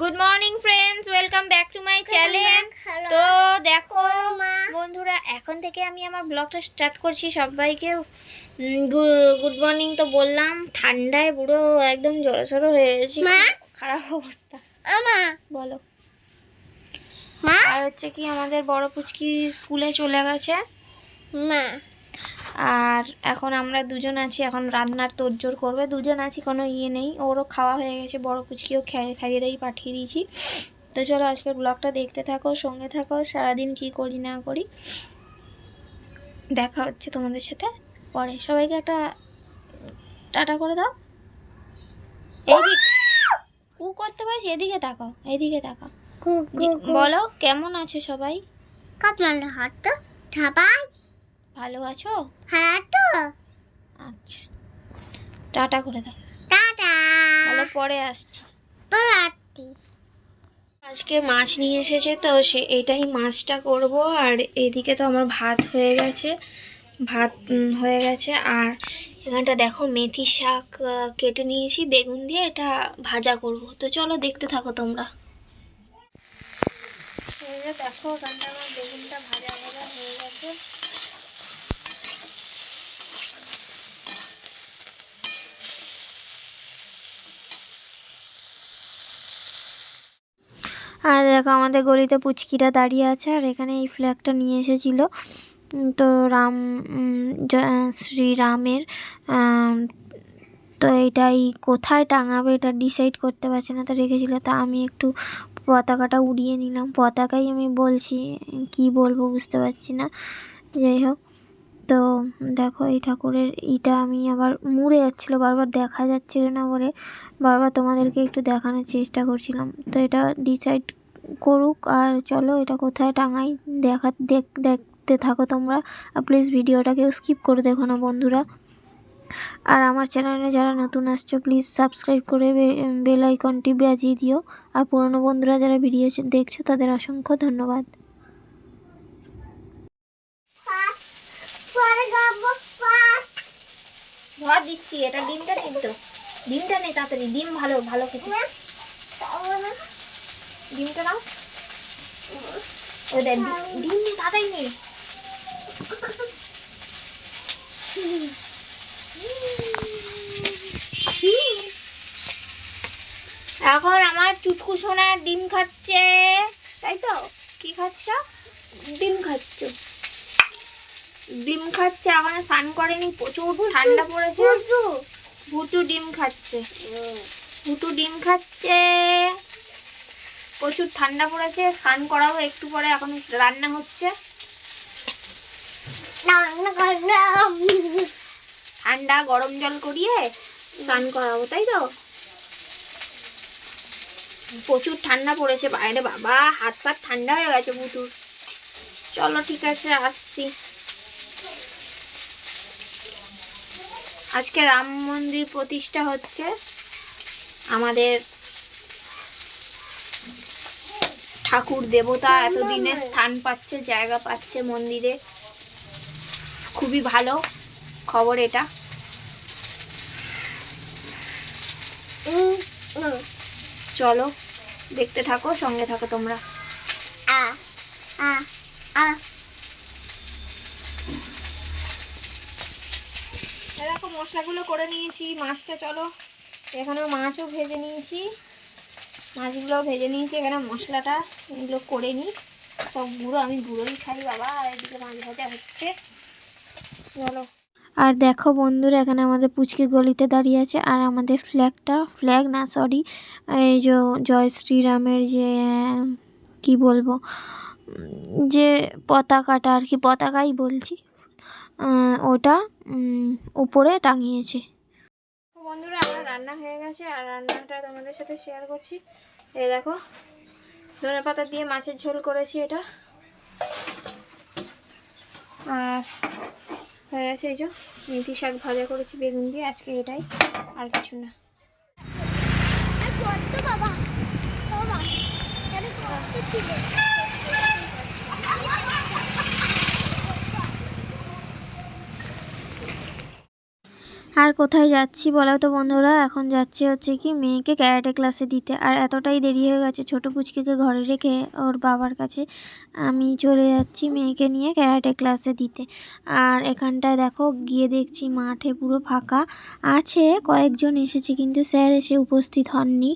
Good morning friends welcome back to my channel তো দেখো বন্ধুরা এখন থেকে আমি আমার ব্লগটা স্টার্ট করছি সবাইকে। গুড মর্নিং তো বললাম। ঠান্ডায় পুরো একদম জড়ো হয়ে গেছি। মা? খারাপ অবস্থা। আমা বলো। মা? আর হচ্ছে কি আমাদের বড় পুচকি স্কুলে চলে গেছে। মা। আর এখন আমরা দুজন আছি এখন রান্নার তোড়জোড় করবে। দুজন আছি কোনো ইয়ে নেই। ওরও খাওয়া হয়ে গেছে বড় কুচকিও খাইয়ে খাইয়ে দিয়ে পাঠিয়ে দিয়েছি। তো চলো আজকের ব্লগটা দেখতে থাকো সঙ্গে থাকো সারাদিন কি করি না করি। দেখা হচ্ছে তোমাদের সাথে পরে। সবাইকে একটা টাটা করে দাও। এদিক কু করতে পারিস? এদিকে তাকাও এদিকে তাকাও। বলো কেমন আছো সবাই? কাপলান হাত তো? ঠাপাই। ভালো আছো হাত তো। আচ্ছা। টাটা করে দাও। টাটা। তাহলে পরে আসছি। পালাতি আজকে মাছ নিয়ে এসেছে তো সে এটাই মাছটা করব। আর এদিকে তো আমার ভাত হয়ে গেছে। ভাত হয়ে গেছে। আর এখানটা দেখো মেথি শাক কেটে নিয়েছি বেগুন দিয়ে এটা ভাজা করব। তো চলো দেখতে থাকো তোমরা। দেখো এখানটা আমার বেগুনটা ভাজা ভাজা হয়ে গেছে আর দেখো আমাদের গলিতে পুচকিরা দাঁড়িয়ে আছে, আর এখানে এই ফ্ল্যাগটা নিয়ে এসেছিল। তো রাম শ্রীরামের তো এটাই কোথায় টাঙাবে এটা ডিসাইড করতে পারছে না, তো রেখেছিল। তা আমি একটু পতাকাটা উড়িয়ে নিলাম। পতাকাই আমি বলছি, কি বলব বুঝতে পারছি না। যাই হোক, তো দেখো এই ঠাকুরের ইটা আমি আবার মুড়ে যাচ্ছিল, বারবার দেখা যাচ্ছিল না বলে। বারবার তোমাদেরকে একটু দেখানোর চেষ্টা করছিলাম। তো এটা ডিসাইড করুক আর চলো এটা কোথায় টাঙাই? দেখা, দেখ, দেখতে থাকো তোমরা। আর প্লিজ ভিডিওটাকেও স্কিপ করে দেখো না বন্ধুরা। আর আমার চ্যানেলে যারা নতুন আসছো প্লিজ সাবস্ক্রাইব করে বেল আইকনটি বাজিয়ে দিও। আর পুরনো বন্ধুরা যারা ভিডিও দেখছ, তাদের অসংখ্য ধন্যবাদ। দিচ্ছি, এটা ডিমটা কিন্তু ডিমটা নেই তাড়াতাড়ি, ডিম ভালো ভালো খেতে। ডিমটা নাও। ও দেখ ডি- ডিম নেই তাড়াতাড়ি নেই এখন আমার চুটকু সোনার ডিম খাচ্ছে। তাই তো? কি খাচ্ছ? ডিম খাচ্ছ। ডিম খাচ্ছে এখন স্নান করেনি প্রচুর ঠান্ডা পড়েছে। ভুটু ডিম খাচ্ছে। ভুটু ডিম খাচ্ছে। প্রচুর ঠান্ডা পড়েছে, স্নান করাবো একটু পরে এখন রান্না হচ্ছে। ঠান্ডা, গরম জল করিয়ে স্নান করাবো, তাই তো? প্রচুর ঠান্ডা পড়েছে, বাইরে বাবা, হাত পাত ঠান্ডা হয়ে গেছে বুটুর চলো, ঠিক আছে, আসছি। আজকে রাম মন্দির প্রতিষ্ঠা হচ্ছে। আমাদের ঠাকুর দেবতা এতদিনে স্থান পাচ্ছে জায়গা পাচ্ছে মন্দিরে। খুবই ভালো খবর এটা। চলো দেখতে থাকো সঙ্গে থাকো তোমরা। দেখো মশলাগুলো করে নিয়েছি মাছটা চলো। এখানে মাছও ভেজে নিয়েছি। মাছগুলো ভেজে নিয়েছি, এখানে মশলাটা এগুলো করে নিই। সব গুঁড়ো, আমি গুঁড়োই খাই বাবা, আর এদিকে মাছ ভাজা হচ্ছে। চলো। আর দেখো বন্ধুরা, এখানে আমাদের পুচকি গলিতে দাঁড়িয়ে আছে, আর আমাদের ফ্ল্যাগটা ফ্ল্যাগ না সরি এই যে জয় শ্রীরামের যে, কি বলব, যে পতাকাটা আর কি, পতাকাই বলছি ওটা উপরে টাঙিয়েছে। বন্ধুরা, আমার রান্না হয়ে গেছে আর রান্নাটা তোমাদের সাথে শেয়ার করছি। এই দেখো, ধনে পাতা দিয়ে মাছের ঝোল করেছি এটা। আর হয়ে গেছে এই যে, মেথি শাক ভাজা করেছি, বেগুন দিয়ে। আজকে এটাই, আর কিছু না। বাবা বাবা এটা কত ছিল আর কোথায় যাচ্ছি বলো তো বন্ধুরা? এখন যাচ্ছি হচ্ছে কি মেয়েকে ক্যারাটে ক্লাসে দিতে। আর এতটাই দেরি হয়ে গেছে, ছোটো পুচকিকে ঘরে রেখে ওর বাবার কাছে আমি চলে যাচ্ছি মেয়েকে নিয়ে ক্যারাটে ক্লাসে দিতে। আর এখানটায় দেখো, গিয়ে দেখছি মাঠে পুরো ফাঁকা আছে, কয়েকজন এসেছে কিন্তু স্যার এসে উপস্থিত হননি।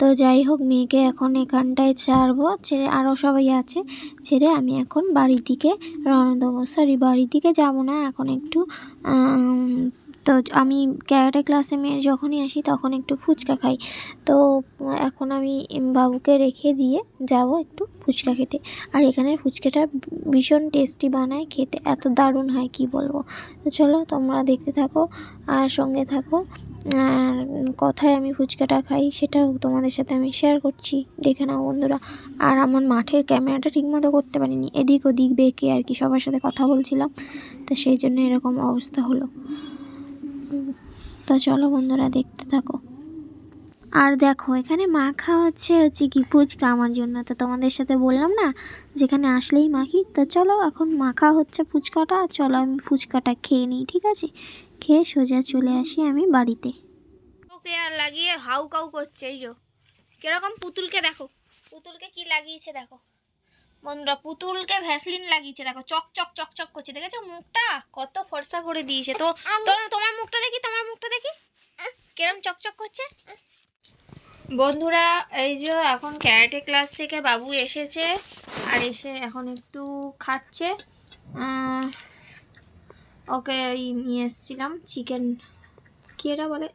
তো যাই হোক, মেয়েকে এখন এখানটায় ছাড়বো। ছেড়ে আরও সবাই আছে, ছেড়ে আমি এখন বাড়ির দিকে রওনা দেবো। সরি বাড়ির দিকে যাব না, এখন একটু তো আমি ক্যারাটে ক্লাসে মেয়ে যখনই আসি তখন একটু ফুচকা খাই। তো এখন আমি বাবুকে রেখে দিয়ে যাব একটু ফুচকা খেতে। আর এখানের ফুচকাটা ভীষণ টেস্টি বানায় খেতে। এত দারুণ হয়, কি বলব? তো চলো তোমরা দেখতে থাকো আর সঙ্গে থাকো। আর কথায় আমি ফুচকাটা খাই, সেটাও তোমাদের সাথে আমি শেয়ার করছি। দেখে নাও বন্ধুরা। আর আমার মাঠের ক্যামেরাটা ঠিকমতো করতে পারিনি। এদিক ওদিক বেঁকে আর কি সবার সাথে কথা বলছিলাম। তো সেই জন্য এরকম অবস্থা হলো। তো চলো বন্ধুরা, দেখতে থাকো। আর দেখো, এখানে মাখা হচ্ছে হচ্ছে কি ফুচকা আমার জন্য। তো তোমাদের সাথে বললাম না, যেখানে আসলেই মাখি। তো চলো, এখন মাখা হচ্ছে ফুচকাটা। চলো, আমি ফুচকাটা খেয়ে নিই, ঠিক আছে? খেয়ে সোজা চলে আসি আমি বাড়িতে। ওকে, আর লাগিয়ে হাউ কাউ করছে, এই যে। কীরকম পুতুলকে দেখো। পুতুলকে কি লাগিয়েছে, দেখো। বন্ধুরা পুতুলকে ভ্যাসলিন লাগিয়েছে দেখো চক চক চক চক করছে দেখেছ? মুখটা কত ফর্সা করে দিয়েছে। তো তোমার মুখটা দেখি তোমার মুখটা দেখি। কিরম চকচক করছে? বন্ধুরা এই যে এখন ক্যারাটে ক্লাস থেকে বাবু এসেছে আর এসে এখন একটু খাচ্ছে। ওকে নিয়ে এসেছিলাম চিকেন কি এটা বলে?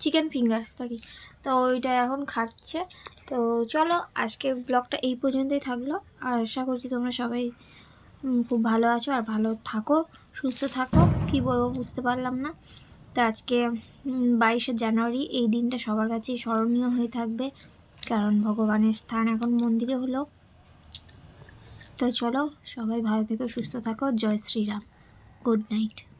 চিকেন ফিঙ্গার সরি তো ওইটা এখন খাচ্ছে। তো চলো, আজকের ব্লগটা এই পর্যন্তই থাকল। আর আশা করছি তোমরা সবাই খুব ভালো আছো আর ভালো থাকো, সুস্থ থাকো। কি বলব, বুঝতে পারলাম না। তো আজকে বাইশে জানুয়ারি, এই দিনটা সবার কাছেই স্মরণীয় হয়ে থাকবে। কারণ ভগবানের স্থান এখন মন্দিরে হলো। তো চলো, সবাই ভালো থেকো, সুস্থ থাকো। জয় শ্রীরাম। Good night.